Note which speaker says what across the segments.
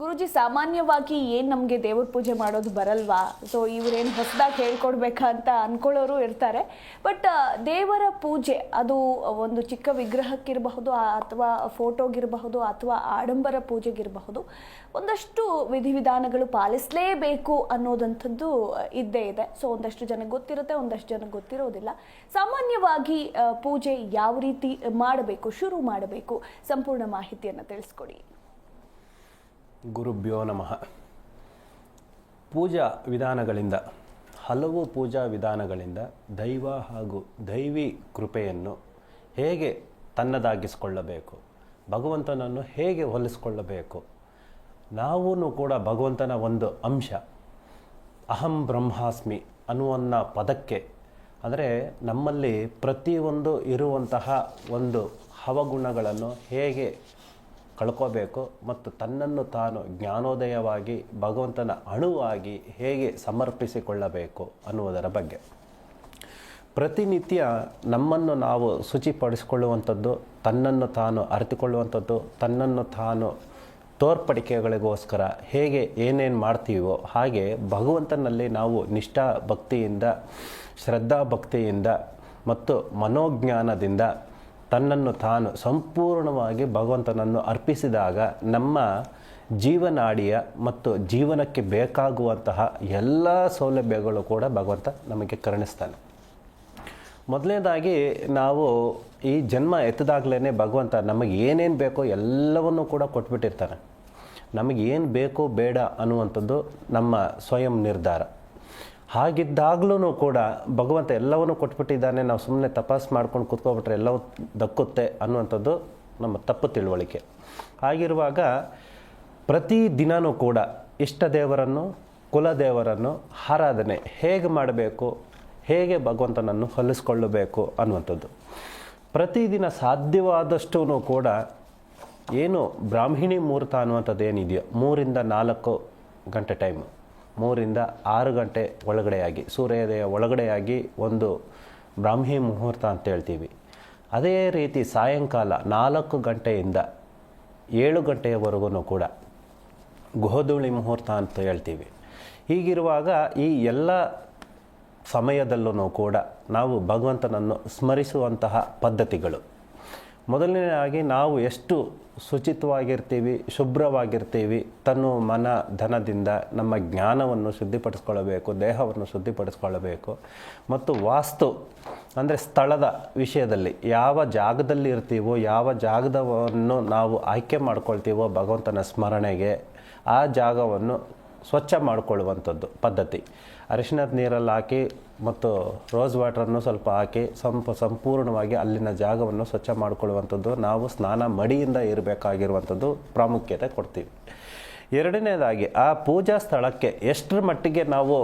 Speaker 1: ಗುರುಜಿ, ಸಾಮಾನ್ಯವಾಗಿ ಏನು ನಮಗೆ ದೇವ್ರ ಪೂಜೆ ಮಾಡೋದು ಬರಲ್ವಾ? ಸೊ ಇವರೇನು ಹೊಸದಾಗಿ ಹೇಳ್ಕೊಡ್ಬೇಕಾ ಅಂತ ಅನ್ಕೊಳ್ಳೋರು ಇರ್ತಾರೆ. ಬಟ್ ದೇವರ ಪೂಜೆ, ಅದು ಒಂದು ಚಿಕ್ಕ ವಿಗ್ರಹಕ್ಕಿರಬಹುದು ಅಥವಾ ಫೋಟೋಗಿರಬಹುದು, ಅಥವಾ ಆಡಂಬರ ಪೂಜೆಗಿರಬಹುದು, ಒಂದಷ್ಟು ವಿಧಿವಿಧಾನಗಳು ಪಾಲಿಸಲೇಬೇಕು ಅನ್ನೋದಂಥದ್ದು ಇದ್ದೇ ಇದೆ. ಸೊ ಒಂದಷ್ಟು ಜನಕ್ಕೆ ಗೊತ್ತಿರುತ್ತೆ, ಒಂದಷ್ಟು ಜನಕ್ಕೆ ಗೊತ್ತಿರೋದಿಲ್ಲ. ಸಾಮಾನ್ಯವಾಗಿ ಪೂಜೆ ಯಾವ ರೀತಿ ಮಾಡಬೇಕು, ಶುರು ಮಾಡಬೇಕು? ಸಂಪೂರ್ಣ ಮಾಹಿತಿಯನ್ನು ತಿಳಿಸ್ಕೊಡಿ.
Speaker 2: ಗುರುಭ್ಯೋ ನಮಃ. ಪೂಜಾ ವಿಧಾನಗಳಿಂದ, ಹಲವು ಪೂಜಾ ವಿಧಾನಗಳಿಂದ ದೈವ ಹಾಗೂ ದೈವಿ ಕೃಪೆಯನ್ನು ಹೇಗೆ ತನ್ನದಾಗಿಸಿಕೊಳ್ಳಬೇಕು, ಭಗವಂತನನ್ನು ಹೇಗೆ ಹೊಲಿಸಿಕೊಳ್ಳಬೇಕು ನಾವೂ ಕೂಡ ಭಗವಂತನ ಒಂದು ಅಂಶ. ಅಹಂ ಬ್ರಹ್ಮಾಸ್ಮಿ ಅನ್ನುವನ್ನ ಪದಕ್ಕೆ, ಅಂದರೆ ನಮ್ಮಲ್ಲಿ ಪ್ರತಿಯೊಂದು ಇರುವಂತಹ ಒಂದು ಹವಗುಣಗಳನ್ನು ಹೇಗೆ ಕಳ್ಕೋಬೇಕು ಮತ್ತು ತನ್ನನ್ನು ತಾನು ಜ್ಞಾನೋದಯವಾಗಿ, ಭಗವಂತನ ಅಣುವಾಗಿ ಹೇಗೆ ಸಮರ್ಪಿಸಿಕೊಳ್ಳಬೇಕು ಅನ್ನುವುದರ ಬಗ್ಗೆ. ಪ್ರತಿನಿತ್ಯ ನಮ್ಮನ್ನು ನಾವು ಶುಚಿಪಡಿಸಿಕೊಳ್ಳುವಂಥದ್ದು, ತನ್ನನ್ನು ತಾನು ಅರಿತುಕೊಳ್ಳುವಂಥದ್ದು, ತನ್ನನ್ನು ತಾನು ತೋರ್ಪಡಿಕೆಗಳಿಗೋಸ್ಕರ ಹೇಗೆ ಏನೇನು ಮಾಡ್ತೀವೋ ಹಾಗೆ ಭಗವಂತನಲ್ಲಿ ನಾವು ನಿಷ್ಠಾ ಭಕ್ತಿಯಿಂದ ಶ್ರದ್ಧಾ ಭಕ್ತಿಯಿಂದ ಮತ್ತು ಮನೋಜ್ಞಾನದಿಂದ ತನ್ನನ್ನು ತಾನು ಸಂಪೂರ್ಣವಾಗಿ ಭಗವಂತನನ್ನು ಅರ್ಪಿಸಿದಾಗ ನಮ್ಮ ಜೀವನಾಡಿಯ ಮತ್ತು ಜೀವನಕ್ಕೆ ಬೇಕಾಗುವಂತಹ ಎಲ್ಲ ಸೌಲಭ್ಯಗಳು ಕೂಡ ಭಗವಂತ ನಮಗೆ ಕರುಣಿಸ್ತಾನೆ. ಮೊದಲನೇದಾಗಿ ನಾವು ಈ ಜನ್ಮ ಎತ್ತದಾಗಲೇ ಭಗವಂತ ನಮಗೆ ಏನೇನು ಬೇಕೋ ಎಲ್ಲವನ್ನೂ ಕೂಡ ಕೊಟ್ಬಿಟ್ಟಿರ್ತಾನೆ. ನಮಗೆ ಏನು ಬೇಕು ಬೇಡ ಅನ್ನುವಂಥದ್ದು ನಮ್ಮ ಸ್ವಯಂ ನಿರ್ಧಾರ. ಹಾಗಿದ್ದಾಗಲೂ ಕೂಡ ಭಗವಂತ ಎಲ್ಲವನ್ನೂ ಕೊಟ್ಬಿಟ್ಟಿದ್ದಾನೆ. ನಾವು ಸುಮ್ಮನೆ ತಪಾಸ್ ಮಾಡ್ಕೊಂಡು ಕೂತ್ಕೊಬಿಟ್ರೆ ಎಲ್ಲವೂ ದಕ್ಕುತ್ತೆ ಅನ್ನುವಂಥದ್ದು ನಮ್ಮ ತಪ್ಪು ತಿಳುವಳಿಕೆ. ಹಾಗಿರುವಾಗ ಪ್ರತಿ ದಿನವೂ ಕೂಡ ಇಷ್ಟ ದೇವರನ್ನು ಕುಲದೇವರನ್ನು ಆರಾಧನೆ ಹೇಗೆ ಮಾಡಬೇಕು, ಹೇಗೆ ಭಗವಂತನನ್ನು ಹೊಲಿಸ್ಕೊಳ್ಳಬೇಕು ಅನ್ನುವಂಥದ್ದು. ಪ್ರತಿದಿನ ಸಾಧ್ಯವಾದಷ್ಟೂ ಕೂಡ ಏನು ಬ್ರಾಹ್ಮಿಣಿ ಮುಹೂರ್ತ ಅನ್ನುವಂಥದ್ದು ಏನಿದೆಯೋ ಮೂರಿಂದ ನಾಲ್ಕು ಗಂಟೆ ಟೈಮು. ಮೂರಿಂದ ಆರು ಗಂಟೆ ಒಳಗಡೆಯಾಗಿ, ಸೂರ್ಯೋದಯ ಒಳಗಡೆಯಾಗಿ ಒಂದು ಬ್ರಾಹ್ಮಿ ಮುಹೂರ್ತ ಅಂತ ಹೇಳ್ತೀವಿ. ಅದೇ ರೀತಿ ಸಾಯಂಕಾಲ ನಾಲ್ಕು ಗಂಟೆಯಿಂದ ಏಳು ಗಂಟೆಯವರೆಗೂ ಕೂಡ ಗೋಧೂಳಿ ಮುಹೂರ್ತ ಅಂತ ಹೇಳ್ತೀವಿ. ಹೀಗಿರುವಾಗ ಈ ಎಲ್ಲ ಸಮಯದಲ್ಲೂ ಕೂಡ ನಾವು ಭಗವಂತನನ್ನು ಸ್ಮರಿಸುವಂತಹ ಪದ್ಧತಿಗಳು. ಮೊದಲನೇದಾಗಿ ನಾವು ಎಷ್ಟು ಶುಚಿತ್ವವಾಗಿರ್ತೀವಿ, ಶುಭ್ರವಾಗಿರ್ತೀವಿ ತನ್ನು ಮನ ಧನದಿಂದ ನಮ್ಮ ಜ್ಞಾನವನ್ನು ಶುದ್ಧಿಪಡಿಸ್ಕೊಳ್ಬೇಕು, ದೇಹವನ್ನು ಶುದ್ಧಿಪಡಿಸ್ಕೊಳ್ಬೇಕು. ಮತ್ತು ವಾಸ್ತು, ಅಂದರೆ ಸ್ಥಳದ ವಿಷಯದಲ್ಲಿ ಯಾವ ಜಾಗದಲ್ಲಿ ಇರ್ತೀವೋ, ಯಾವ ಜಾಗದವನ್ನು ನಾವು ಆಯ್ಕೆ ಮಾಡ್ಕೊಳ್ತೀವೋ ಭಗವಂತನ ಸ್ಮರಣೆಗೆ ಆ ಜಾಗವನ್ನು ಸ್ವಚ್ಛ ಮಾಡಿಕೊಳ್ಳುವಂಥದ್ದು ಪದ್ಧತಿ. ಅರಿಶಿಣದ ನೀರಲ್ಲಿ ಹಾಕಿ ಮತ್ತು ರೋಸ್ ವಾಟರನ್ನು ಸ್ವಲ್ಪ ಹಾಕಿ ಸಂಪ, ಸಂಪೂರ್ಣವಾಗಿ ಅಲ್ಲಿನ ಜಾಗವನ್ನು ಸ್ವಚ್ಛ ಮಾಡಿಕೊಳ್ಳುವಂಥದ್ದು ನಾವು ಸ್ನಾನ ಮಡಿಯಿಂದ ಇರಬೇಕಾಗಿರುವಂಥದ್ದು ಪ್ರಾಮುಖ್ಯತೆ ಕೊಡ್ತೀವಿ. ಎರಡನೇದಾಗಿ ಆ ಪೂಜಾ ಸ್ಥಳಕ್ಕೆ ಎಷ್ಟರ ಮಟ್ಟಿಗೆ ನಾವು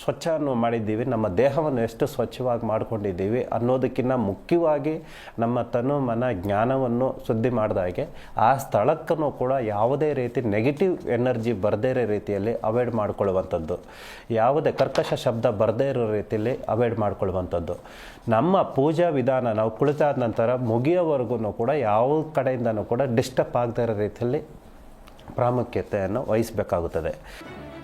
Speaker 2: ಸ್ವಚ್ಛವನ್ನು ಮಾಡಿದ್ದೀವಿ, ನಮ್ಮ ದೇಹವನ್ನು ಎಷ್ಟು ಸ್ವಚ್ಛವಾಗಿ ಮಾಡಿಕೊಂಡಿದ್ದೀವಿ ಅನ್ನೋದಕ್ಕಿಂತ ಮುಖ್ಯವಾಗಿ ನಮ್ಮ ತನು ಮನ ಜ್ಞಾನವನ್ನು ಸುದ್ದಿ ಮಾಡಿದಾಗೆ ಆ ಸ್ಥಳಕ್ಕೂ ಕೂಡ ಯಾವುದೇ ರೀತಿ ನೆಗೆಟಿವ್ ಎನರ್ಜಿ ಬರದೇ ಇರೋ ರೀತಿಯಲ್ಲಿ ಅವಾಯ್ಡ್ ಮಾಡ್ಕೊಳ್ಳುವಂಥದ್ದು. ಯಾವುದೇ ಕರ್ಕಶ ಶಬ್ದ ಬರದೇ ಇರೋ ರೀತಿಯಲ್ಲಿ ಅವಾಯ್ಡ್ ಮಾಡ್ಕೊಳ್ಳುವಂಥದ್ದು. ನಮ್ಮ ಪೂಜಾ ವಿಧಾನ ನಾವು ಕುಳಿತಾದ ನಂತರ ಮುಗಿಯೋವರೆಗೂ ಕೂಡ ಯಾವ ಕಡೆಯಿಂದನೂ ಕೂಡ ಡಿಸ್ಟರ್ಬ್ ಆಗದೇ ಇರೋ ರೀತಿಯಲ್ಲಿ ಪ್ರಾಮುಖ್ಯತೆಯನ್ನು ವಹಿಸಬೇಕಾಗುತ್ತದೆ.